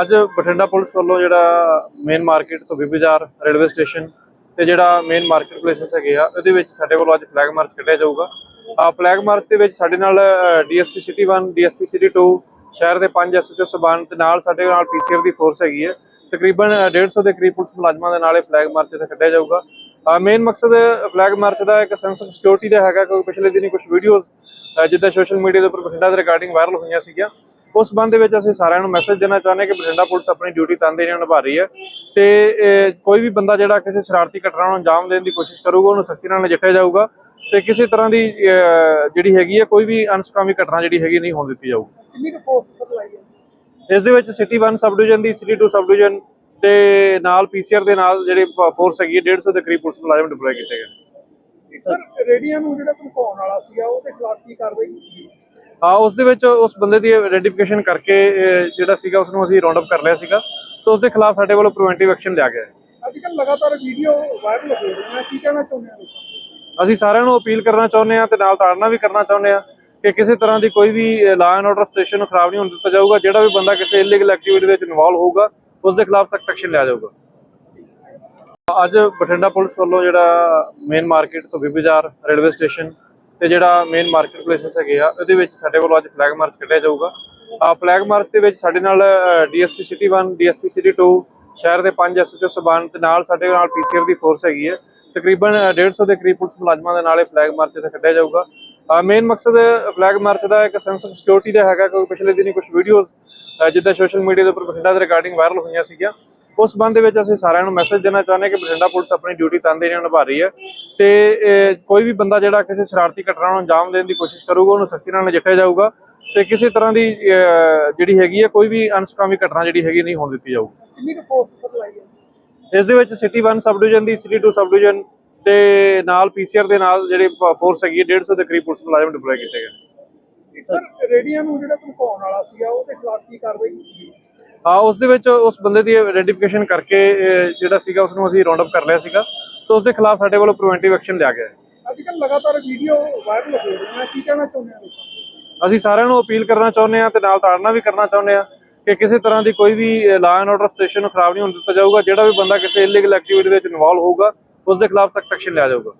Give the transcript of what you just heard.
ਅੱਜ ਬਠਿੰਡਾ ਪੁਲਿਸ ਵੱਲੋਂ ਜਿਹੜਾ ਮੇਨ ਮਾਰਕੀਟ ਤੋਂ ਬੀਬੀ ਬਾਜ਼ਾਰ ਰੇਲਵੇ ਸਟੇਸ਼ਨ ਤੇ ਜਿਹੜਾ ਮੇਨ ਮਾਰਕੀਟ ਪਲੇਸਸ ਹੈਗੇ ਆ, ਉਹਦੇ ਵਿੱਚ ਸਾਡੇ ਵੱਲੋਂ ਅੱਜ ਫਲੈਗ ਮਾਰਚ ਕੱਢਿਆ ਜਾਊਗਾ। ਆ ਫਲੈਗ ਮਾਰਚ ਦੇ ਵਿੱਚ ਸਾਡੇ ਨਾਲ ਡੀਐਸਪੀ ਸਿਟੀ 1 ਡੀਐਸਪੀ ਸਿਟੀ 2 ਸ਼ਹਿਰ ਦੇ ਪੰਜ ਐਸਐਚਓ ਸਬਾਨ ਤੇ ਨਾਲ ਸਾਡੇ ਨਾਲ ਪੀਸੀਆਰ ਦੀ ਫੋਰਸ ਹੈਗੀ ਹੈ ਤਕਰੀਬਨ 150 ਦੇ ਕਰੀਬ ਪੁਲਿਸ ਮੁਲਾਜ਼ਮਾਂ ਦੇ ਨਾਲ ਇਹ ਫਲੈਗ ਮਾਰਚ ਇੱਥੇ ਕੱਢਿਆ ਜਾਊਗਾ। ਮੇਨ ਮਕਸਦ ਫਲੈਗ ਮਾਰਚ ਦਾ ਇੱਕ ਸੈਂਸ ਆਫ ਸਿਕਿਉਰਿਟੀ ਦਾ ਹੈਗਾ, ਕਿਉਂਕਿ ਪਿਛਲੇ ਦਿਨੀ ਕੁਝ ਵੀਡੀਓਜ਼ ਜਿੱਦਾਂ ਸੋਸ਼ਲ ਮੀਡੀਆ ਦੇ ਉੱਪਰ ਬਠਿੰਡਾ ਦੇ ਰਿਕਾਰਡਿੰਗ ਵਾਇਰਲ ਹੋਈਆਂ ਸੀਗੀਆਂ ਉਸ ਸੰਬੰਧ ਦੇ ਵਿੱਚ ਅਸੀਂ ਸਾਰਿਆਂ ਨੂੰ ਮੈਸੇਜ ਦੇਣਾ ਚਾਹੁੰਦੇ ਹਾਂ ਕਿ ਬਠਿੰਡਾ ਪੁਲਿਸ ਆਪਣੀ ਡਿਊਟੀ ਤਨਦੇਹੀ ਨਾਲ ਨਿਭਾ ਰਹੀ ਹੈ। ਤੇ ਕੋਈ ਵੀ ਬੰਦਾ ਜਿਹੜਾ ਕਿਸੇ ਸ਼ਰਾਰਤੀ ਘਟਨਾ ਨੂੰ ਅੰਜਾਮ ਦੇਣ ਦੀ ਕੋਸ਼ਿਸ਼ ਕਰੂਗਾ ਉਹਨੂੰ ਸਖਤੀ ਨਾਲ ਨਜਿੱਠਿਆ ਜਾਊਗਾ ਤੇ ਕਿਸੇ ਤਰ੍ਹਾਂ ਦੀ ਜਿਹੜੀ ਹੈਗੀ ਹੈ ਕੋਈ ਵੀ ਅਨਸਕਾਮੀ ਘਟਨਾ ਜਿਹੜੀ ਹੈਗੀ ਨਹੀਂ ਹੋਣ ਦਿੱਤੀ ਜਾਊਗੀ। ਕਿੰਨੀ ਕੁ ਫੋਰਸ ਸਪਲਾਈ ਹੈ? ਇਸ ਦੇ ਵਿੱਚ ਸਿਟੀ 1 ਸਬ ਡਿਵੀਜ਼ਨ ਦੀ ਸਿਟੀ 2 ਸਬ ਡਿਵੀਜ਼ਨ ਤੇ ਨਾਲ ਪੀਸੀਆਰ ਦੇ ਨਾਲ ਜਿਹੜੇ ਫੋਰਸ ਹੈਗੀ ਹੈ 150 ਦੇ ਕਰੀਬ ਪੁਲਿਸ ਮੁਲਾਜ਼ਮ ਡਿਪਲੋਏ ਕੀਤੇ ਗਏ। ਸਰ ਰੇਡੀਆਂ ਨੂੰ ਜਿਹੜਾ ਧਮਕਾਉਣ ਵਾਲਾ ਸੀਗਾ ਉਹਦੇ ਖਿਲਾਫ ਕੀ ਕਾਰਵਾਈ ਕੀਤੀ ਗਈ? ਹਾਂ ਉਸ ਦੇ ਵਿੱਚ ਉਸ ਬੰਦੇ ਦੀ ਆਈਡੈਂਟੀਫਿਕੇਸ਼ਨ ਕਰਕੇ ਜਿਹੜਾ ਸੀਗਾ ਉਸ ਨੂੰ ਅਸੀਂ ਰਾਉਂਡ ਅਪ ਕਰ ਲਿਆ ਸੀਗਾ। ਤੇ ਉਸ ਦੇ ਖਿਲਾਫ ਸਾਡੇ ਵੱਲੋਂ ਪ੍ਰੀਵੈਂਟਿਵ ਐਕਸ਼ਨ ਲਿਆ ਗਿਆ ਹੈ। ਅੱਜ ਕੱਲ੍ਹ ਲਗਾਤਾਰ ਵੀਡੀਓ ਵਾਇਰਲ ਹੋ ਰਹੀਆਂ ਨੇ ਕੀ ਕਹਿਣਾ ਚਾਹੁੰਦੇ ਹੋ? ਲੋਕਾਂ ਅਸੀਂ ਸਾਰਿਆਂ ਨੂੰ ਅਪੀਲ ਕਰਨਾ ਚਾਹੁੰਦੇ ਹਾਂ ਤੇ ਨਾਲ ਤਾੜਨਾ ਵੀ ਕਰਨਾ ਚਾਹੁੰਦੇ ਹਾਂ ਕਿ ਕਿਸੇ ਤਰ੍ਹਾਂ ਦੀ ਕੋਈ ਵੀ ਲਾਅ ਐਂਡ ਆਰਡਰ ਸਟੇਸ਼ਨ ਨੂੰ ਖਰਾਬ ਨਹੀਂ ਹੋਣ ਦਿੱਤਾ ਜਾਊਗਾ। ਜਿਹੜਾ ਵੀ ਬੰਦਾ ਕਿਸੇ ਇਲੀਗਲ ਐਕਟੀਵਿਟੀ ਦੇ ਵਿੱਚ ਇਨਵੋਲਵ ਹੋਊਗਾ ਉਸ ਦੇ ਖਿਲਾਫ ਸਖਤ ਐਕਸ਼ਨ ਲਿਆ ਜਾਊਗਾ। ਅੱਜ ਬਠਿੰਡਾ ਪੁਲਿਸ ਵੱਲੋਂ ਜਿਹੜਾ ਮੇਨ ਮਾਰਕੀਟ ਤੋਂ ਬੀਬੀ ਬਾਜ਼ਾਰ ਰੇਲਵੇ ਸਟੇਸ਼ਨ ਤੇ ਜਿਹੜਾ ਮੇਨ ਮਾਰਕੀਟ ਪਲੇਸਸ ਹੈਗੇ ਆ ਉਹਦੇ ਵਿੱਚ ਸਾਡੇ ਵੱਲੋਂ ਅੱਜ ਫਲੈਗ ਮਾਰਚ ਕੱਢਿਆ ਜਾਊਗਾ। ਆ ਫਲੈਗ ਮਾਰਚ ਦੇ ਵਿੱਚ ਸਾਡੇ ਨਾਲ ਡੀਐਸਪੀ ਸਿਟੀ 1 ਡੀਐਸਪੀ ਸਿਟੀ 2 ਸ਼ਹਿਰ ਦੇ ਪੰਜ ਐਸਐਚਓ ਸਬਾਨ ਤੇ ਨਾਲ ਸਾਡੇ ਨਾਲ ਪੀਸੀਆਰ ਦੀ ਫੋਰਸ ਹੈਗੀ ਹੈ ਤਕਰੀਬਨ 150 ਦੇ ਕਰੀਬ ਪੁਲਿਸ ਮੁਲਾਜ਼ਮਾਂ ਦੇ ਨਾਲ ਇਹ ਫਲੈਗ ਮਾਰਚ ਇੱਥੇ ਕੱਢਿਆ ਜਾਊਗਾ। ਮੇਨ ਮਕਸਦ ਫਲੈਗ ਮਾਰਚ ਦਾ ਇੱਕ ਸੈਂਸ ਆਫ ਸਿਕਿਉਰਿਟੀ ਦਾ ਹੈਗਾ, ਕਿਉਂਕਿ ਪਿਛਲੇ ਦਿਨੀ ਕੁਝ ਵੀਡੀਓਜ਼ ਜਿੱਦਾਂ ਸੋਸ਼ਲ ਮੀਡੀਆ ਦੇ ਉੱਪਰ ਬਠਿੰਡਾ ਦੇ ਰਿਗਾਰਡਿੰਗ ਵਾਇਰਲ ਹੋਈਆਂ ਸੀਗੀਆਂ ਉਸ ਸੰਬੰਧ ਦੇ ਵਿੱਚ ਅਸੀਂ ਸਾਰਿਆਂ ਨੂੰ ਮੈਸੇਜ ਦੇਣਾ ਚਾਹੁੰਦੇ ਹਾਂ ਕਿ ਬਠਿੰਡਾ ਪੁਲਿਸ ਆਪਣੀ ਡਿਊਟੀ ਤਨਦੇਹੀ ਨਾਲ ਨਿਭਾ ਰਹੀ ਹੈ। ਤੇ ਕੋਈ ਵੀ ਬੰਦਾ ਜਿਹੜਾ ਕਿਸੇ ਸ਼ਰਾਰਤੀ ਘਟਨਾ ਨੂੰ ਅੰਜਾਮ ਦੇਣ ਦੀ ਕੋਸ਼ਿਸ਼ ਕਰੂਗਾ ਉਹਨੂੰ ਸਖਤੀ ਨਾਲ ਨਜਿੱਠਿਆ ਜਾਊਗਾ ਤੇ ਕਿਸੇ ਤਰ੍ਹਾਂ ਦੀ ਜਿਹੜੀ ਹੈਗੀ ਹੈ ਕੋਈ ਵੀ ਅਨਸਕਾਮੀ ਘਟਨਾ ਜਿਹੜੀ ਹੈਗੀ ਨਹੀਂ ਹੋਣ ਦਿੱਤੀ ਜਾਊਗੀ। ਕਿੰਨੀ ਕੁ ਫੋਰਸ ਸਪਲਾਈ ਹੈ? ਇਸ ਦੇ ਵਿੱਚ ਸਿਟੀ 1 ਸਬ ਡਿਵੀਜ਼ਨ ਦੀ ਸਿਟੀ 2 ਸਬ ਡਿਵੀਜ਼ਨ ਤੇ ਨਾਲ ਪੀਸੀਆਰ ਦੇ ਨਾਲ ਜਿਹੜੇ ਫੋਰਸ ਹੈਗੀ ਹੈ 150 ਦੇ ਕਰੀਬ ਪੁਲਿਸ ਮੁਲਾਜ਼ਮ ਡਿਪਲੋਏ ਕੀਤੇ ਗਏ। ਸਰ ਰੇਡੀਆਂ ਨੂੰ ਜਿਹੜਾ ਧਮਕਾਉਣ ਵਾਲਾ ਸੀਗਾ ਉਹਦੇ ਖਿਲਾਫ ਕੀ ਕਾਰਵਾਈ ਕੀਤੀ ਗਈ? ਹਾਂ ਉਸ ਦੇ ਵਿੱਚ ਉਸ ਬੰਦੇ ਦੀ ਆਈਡੈਂਟੀਫਿਕੇਸ਼ਨ ਕਰਕੇ ਜਿਹੜਾ ਸੀਗਾ ਉਸ ਨੂੰ ਅਸੀਂ ਰਾਉਂਡ ਅਪ ਕਰ ਲਿਆ ਸੀਗਾ ਤੇ ਉਸ ਦੇ ਖਿਲਾਫ ਸਾਡੇ ਵੱਲੋਂ ਪ੍ਰੀਵੈਂਟਿਵ ਐਕਸ਼ਨ ਲਿਆ ਗਿਆ ਹੈ ਅੱਜ ਕੱਲ੍ਹ ਲਗਾਤਾਰ ਵੀਡੀਓ ਵਾਇਰਲ ਹੋ ਰਹੀਆਂ ਨੇ ਕੀ ਕਹਿਣਾ ਚਾਹੁੰਦੇ ਹੋ ਲੋਕਾਂ ਨੂੰ? ਅਸੀਂ ਸਾਰਿਆਂ ਨੂੰ ਅਪੀਲ ਕਰਨਾ ਚਾਹੁੰਦੇ ਹਾਂ ਤੇ ਨਾਲ ਤਾੜਨਾ ਵੀ ਕਰਨਾ ਚਾਹੁੰਦੇ ਹਾਂ ਕਿ ਕਿਸੇ ਤਰ੍ਹਾਂ ਦੀ ਕੋਈ ਵੀ ਲਾਅ ਐਂਡ ਆਰਡਰ ਸਟੇਸ਼ਨ ਨੂੰ ਖਰਾਬ ਨਹੀਂ ਹੋਣ ਦਿੱਤਾ ਜਾਊਗਾ ਜਿਹੜਾ ਵੀ ਬੰਦਾ ਕਿਸੇ ਇਲੀਗਲ ਐਕਟੀਵਿਟੀ ਦੇ ਵਿੱਚ ਇਨਵੋਲਵ ਹੋਊਗਾ ਉਸ ਦੇ ਖਿਲਾਫ ਸਖਤ ਐਕਸ਼ਨ ਲਿਆ ਜਾਊਗਾ